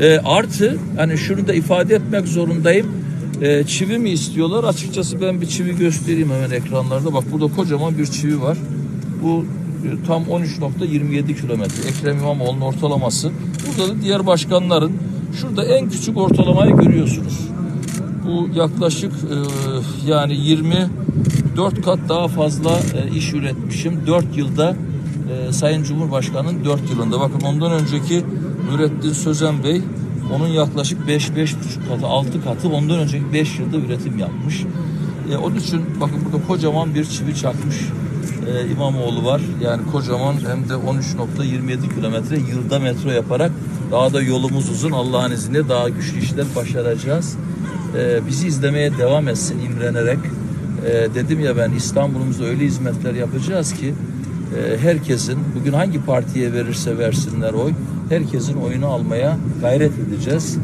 E, artı hani şunu da ifade etmek zorundayım. E, çivi mi istiyorlar? Açıkçası ben bir çivi göstereyim hemen ekranlarda. Bak burada kocaman bir çivi var. Bu e, tam 13.27 kilometre. Ekrem İmamoğlu'nun ortalaması. Burada da diğer başkanların. Şurada en küçük ortalamayı görüyorsunuz. Bu yaklaşık e, yani 24 kat daha fazla e, iş üretmişim. 4 yılda e, Sayın Cumhurbaşkanı'nın 4 yılında. Bakın ondan önceki Nurettin Sözen Bey onun yaklaşık 5 5,5 katı 6 katı ondan önceki 5 yılda üretim yapmış. E, onun için bakın burada kocaman bir çivi çakmış e, İmamoğlu var. Yani kocaman hem de 13.27 kilometre yılda metro yaparak daha da yolumuz uzun. Allah'ın izniyle daha güçlü işler başaracağız. E, bizi izlemeye devam etsin imrenerek. E, dedim ya ben İstanbul'umuzda öyle hizmetler yapacağız ki herkesin bugün hangi partiye verirse versinler oy herkesin oyunu almaya gayret edeceğiz.